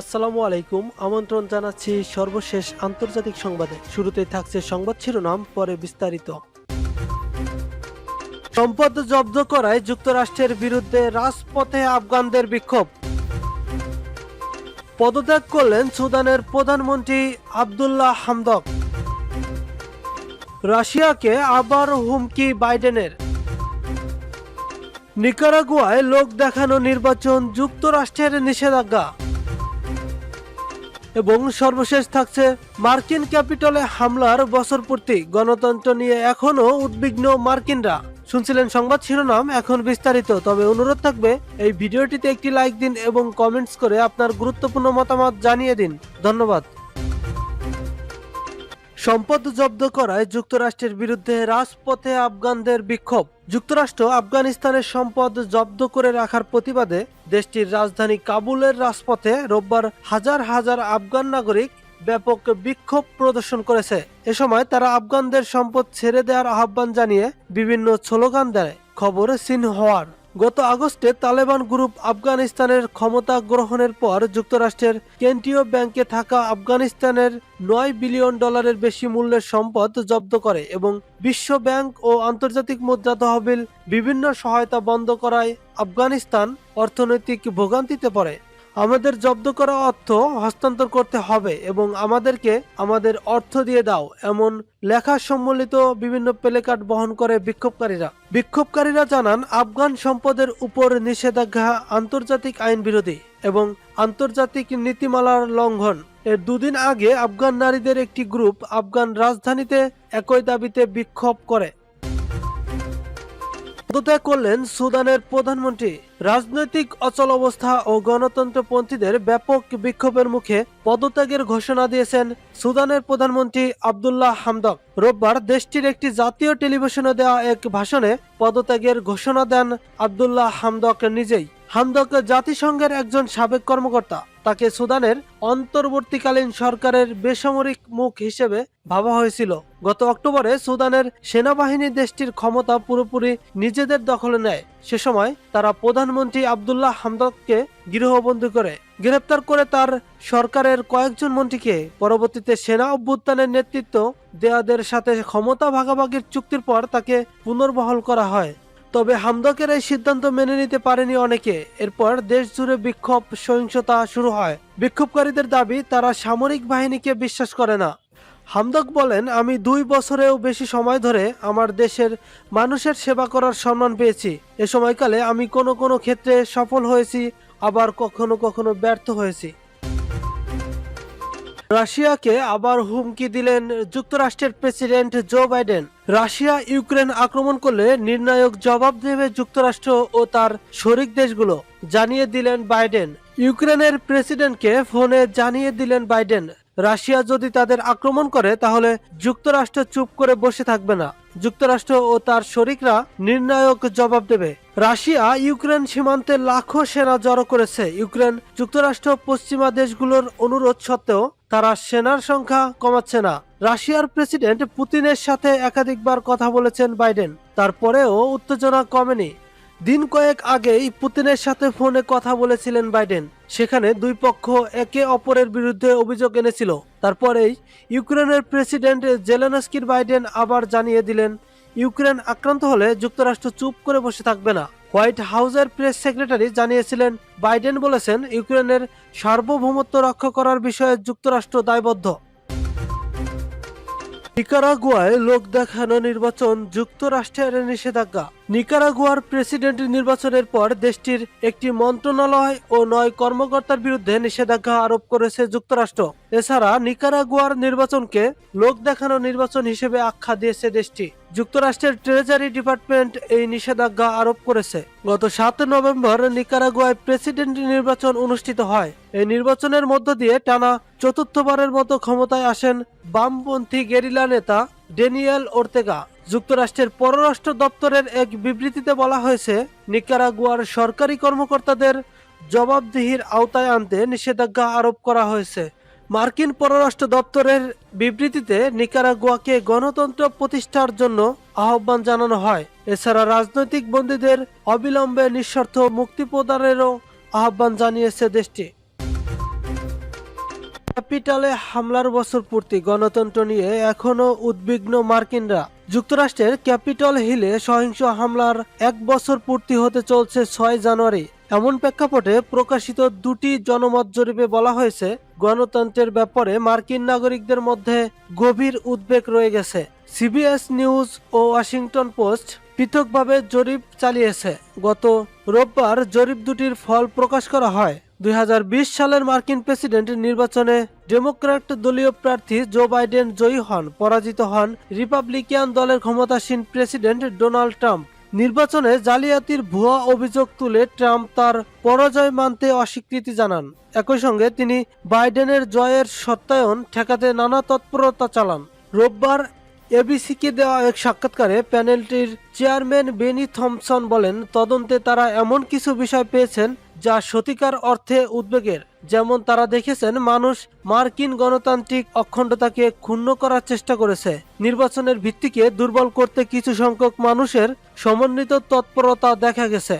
আসসালামু আলাইকুম, আমন্ত্রণ জানাচ্ছি সর্বশেষ আন্তর্জাতিক সংবাদে। শুরুতেই থাকছে সংবাদ শিরোনাম, পরে বিস্তারিত। সম্পদ জব্দ করায় যুক্তরাষ্ট্রের বিরুদ্ধে রাজপথে আফগানদের বিক্ষোভ। পদত্যাগ করলেন সুদানের প্রধানমন্ত্রী আবদুল্লাহ হামদক। রাশিয়াকে আবার হুমকি বাইডেনের। নিকারাগুয়ায় লোক দেখানো নির্বাচন যুক্তরাষ্ট্রের নিষেধাজ্ঞা। এবং সর্বশেষ থাকছে মার্কিন ক্যাপিটালে হামলার বছর পূর্তি। গণতন্ত্র নিয়ে এখনও উদ্বিগ্ন মার্কিনরা। শুনছিলেন সংবাদ শিরোনাম, এখন বিস্তারিত। তবে অনুরোধ থাকবে, এই ভিডিওটিতে একটি লাইক দিন এবং কমেন্টস করে আপনার গুরুত্বপূর্ণ মতামত জানিয়ে দিন। ধন্যবাদ। সম্পদ জব্দ করায় যুক্তরাষ্ট্রের বিরুদ্ধে রাজপথে আফগানদের বিক্ষোভ। যুক্তরাষ্ট্র আফগানিস্তানের সম্পদ জব্দ করে রাখার প্রতিবাদে দেশটির রাজধানী কাবুলের রাজপথে রোববার হাজার হাজার আফগান নাগরিক ব্যাপক বিক্ষোভ প্রদর্শন করেছে। এ সময় তারা আফগানদের সম্পদ ছেড়ে দেওয়ার আহ্বান জানিয়ে বিভিন্ন স্লোগান দেয়। খবর সিনহোয়ার গত আগস্টে তালেবান গ্রুপ আফগানিস্তানের ক্ষমতা গ্রহণের পর যুক্তরাষ্ট্রের কেন্দ্রীয় ব্যাংকে থাকা আফগানিস্তানের নয় বিলিয়ন ডলারের বেশি মূল্যের সম্পদ জব্দ করে এবং বিশ্ব ব্যাংক ও আন্তর্জাতিক মুদ্রা তহবিল বিভিন্ন সহায়তা বন্ধ করায় আফগানিস্তান অর্থনৈতিক ভোগান্তিতে পড়ে। আমাদের জব্দ করা অর্থ হস্তান্তর করতে হবে এবং আমাদেরকে আমাদের অর্থ দিয়ে দাও, এমন লেখা সম্বলিত বিভিন্ন প্লেকার্ড বহন করে বিক্ষোভকারীরা। বিক্ষোভকারীরা জানান, আফগান সম্পদের উপর নিষেধাজ্ঞা আন্তর্জাতিক আইন বিরোধী এবং আন্তর্জাতিক নীতিমালার লঙ্ঘন। এর দুদিন আগে আফগান নারীদের একটি গ্রুপ আফগান রাজধানীতে একই দাবিতে বিক্ষোভ করে। পদত্যাগ করলেন সুদানের প্রধানমন্ত্রী। রাজনৈতিক অচল অবস্থা ও গণতন্ত্রপন্থীদের ব্যাপক বিক্ষোভের মুখে পদত্যাগের ঘোষণা দিয়েছেন সুদানের প্রধানমন্ত্রী আবদুল্লাহ হামদক। রোববার দেশটির একটি জাতীয় টেলিভিশনে দেওয়া এক ভাষণে পদত্যাগের ঘোষণা দেন আবদুল্লাহ হামদক নিজেই। হামদক জাতিসংঘের একজন সাবেক কর্মকর্তা, তাকে সুদানের অন্তর্বর্তীকালীন সরকারের বেসামরিক মুখ হিসেবে ভাবা হয়েছিল। গত অক্টোবরে সুদানের সেনাবাহিনী দেশটির ক্ষমতা পুরোপুরি নিজেদের দখলে নেয়। সে সময় তারা প্রধানমন্ত্রী আবদুল্লাহ হামদককে গৃহবন্দী করে। গ্রেপ্তার করে তার সরকারের কয়েকজন মন্ত্রীকে পরবর্তীতে সেনা অভ্যুত্থানের নেতৃত্ব দেয়াদের সাথে ক্ষমতা ভাগাভাগির চুক্তির পর তাকে পুনর্বহাল করা হয়। তবে হামদকের এই সিদ্ধান্ত মেনে নিতে পারেনি অনেকে। এরপর দেশ জুড়ে বিক্ষোভ, সহিংসতা শুরু হয়। বিক্ষোভকারীদের দাবি, তারা সামরিক বাহিনীকে বিশ্বাস করে না। হামদক বলেন, আমি দুই বছরেও বেশি সময় ধরে আমার দেশের মানুষের সেবা করার সম্মান পেয়েছি। এ সময়কালে আমি কোনো কোনো ক্ষেত্রে সফল হয়েছি, আবার কখনো কখনো ব্যর্থ হয়েছি। রাশিয়াকে আবার হুমকি দিলেন যুক্তরাষ্ট্রের president Joe Biden. Russia Ukraine আক্রমণ করলে নির্ণায়ক জবাব দেবে যুক্তরাষ্ট্র ও তার শরিক দেশগুলো, জানিয়ে দিলেন বাইডেন। ইউক্রেনের প্রেসিডেন্টকে ফোনে জানিয়ে দিলেন বাইডেন, রাশিয়া যদি তাদের আক্রমণ করে, তাহলে যুক্তরাষ্ট্র চুপ করে বসে থাকবে না। যুক্তরাষ্ট্র ও তার শরিকরা নির্ণায়ক জবাব দেবে। রাশিয়া ইউক্রেন সীমান্তে লাখো সেনা জড়ো করেছে। ইউক্রেন যুক্তরাষ্ট্র পশ্চিমা দেশগুলোর অনুরোধ সত্ত্বেও তারা সেনার সংখ্যা কমাচ্ছে না। রাশিয়ার প্রেসিডেন্ট পুতিনের সাথে একাধিকবার কথা বলেছেন বাইডেন। তারপরেও উত্তেজনা কমেনি। দিন কয়েক আগেই পুতিনের সাথে ফোনে কথা বলেছিলেন বাইডেন। সেখানে দুই পক্ষ একে অপরের বিরুদ্ধে অভিযোগ এনেছিল। তারপরেই ইউক্রেনের প্রেসিডেন্ট জেলেনস্কির বাইডেন আবার জানিয়ে দিলেন, ইউক্রেন আক্রান্ত হলে যুক্তরাষ্ট্র চুপ করে বসে থাকবে না। হোয়াইট হাউসের প্রেস সেক্রেটারি জানিয়েছিলেন, বাইডেন বলেছেন ইউক্রেনের সার্বভৌমত্ব রক্ষা করার বিষয়ে যুক্তরাষ্ট্র দায়বদ্ধ। নিকারাগুয়ায় লোক দেখানো নির্বাচন যুক্তরাষ্ট্রের নিষেধাজ্ঞা। নিকারাগুয়ার প্রেসিডেন্ট নির্বাচনের পর দেশটির একটি মন্ত্রণালয় ও নয় কর্মকর্তার বিরুদ্ধে নিষেধাজ্ঞা আরোপ করেছে যুক্তরাষ্ট্র। এছাড়া নিকারাগুয়ার নির্বাচনকে লোক দেখানো নির্বাচন হিসেবে আখ্যা দিয়েছে দেশটি। যুক্তরাষ্ট্রের ট্রেজারি ডিপার্টমেন্ট এই নিষেধাজ্ঞা আরোপ করেছে। গত সাত নভেম্বর নিকারাগুয়ায় প্রেসিডেন্ট নির্বাচন অনুষ্ঠিত হয়। এই নির্বাচনের মধ্য দিয়ে টানা চতুর্থবারের মতো ক্ষমতায় আসেন বামপন্থী গেরিলা নেতা ডেনিয়েল ওর্তেগা, যুক্তরাষ্ট্রের পররাষ্ট্র দপ্তরের এক বিবৃতিতে বলা হয়েছে, নিকারাগুয়ার সরকারি কর্মকর্তাদের জবাবদিহির আওতায় আনতে নিষেধাজ্ঞা আরোপ করা হয়েছে। মার্কিন পররাষ্ট্র দপ্তরের বিবৃতিতে নিকারাগুয়াকে গণতন্ত্র প্রতিষ্ঠার জন্য আহ্বান জানানো হয়। এছাড়া রাজনৈতিক বন্দীদের অবিলম্বে নিঃশর্ত মুক্তি প্রদানেরও আহ্বান জানিয়েছে দেশটি। ক্যাপিটালে হামলার বছর পূর্তি গণতন্ত্র নিয়ে এখনও উদ্বিগ্ন মার্কিনরা। যুক্তরাষ্ট্রের ক্যাপিটল হিলে সহিংস হামলার এক বছর পূর্তি হতে চলছে ছয় জানুয়ারি। এমন প্রেক্ষাপটে প্রকাশিত দুটি জনমত জরিপে বলা হয়েছে, গণতন্ত্রের ব্যাপারে মার্কিন নাগরিকদের মধ্যে গভীর উদ্বেগ রয়ে গেছে। সিবিএস নিউজ ও ওয়াশিংটন পোস্ট পৃথকভাবে জরিপ চালিয়েছে। গত রোববার জরিপ দুটির ফল প্রকাশ করা হয়। দুই হাজার বিশ সালের মার্কিন প্রেসিডেন্ট নির্বাচনে ডেমোক্র্যাট দলীয় প্রার্থী জো বাইডেন জয়ী হন। পরাজিত হন রিপাবলিকান দলের ক্ষমতাসীন প্রেসিডেন্ট ডোনাল্ড ট্রাম্প। নির্বাচনে জালিয়াতির ভুয়া অভিযোগ তুলে ট্রাম্প তার পরাজয় মানতে অস্বীকৃতি জানান। একই সঙ্গে তিনি বাইডেনের জয়ের সত্যায়ন ঠেকাতে নানা তৎপরতা চালান। রোববার এবিসিকে দেওয়া এক সাক্ষাৎকারে প্যানেলটির চেয়ারম্যান বেনি থমসন বলেন, তদন্তে তারা এমন কিছু বিষয় পেয়েছেন যা সত্যিকার অর্থে উদ্বেগের। যেমন তারা দেখেছেন, মানুষ মার্কিন গণতান্ত্রিক অখণ্ডতাকে ক্ষুণ্ণ করার চেষ্টা করেছে। নির্বাচনের ভিত্তিকে দুর্বল করতে কিছু সংখ্যক মানুষের সমন্বিত তৎপরতা দেখা গেছে।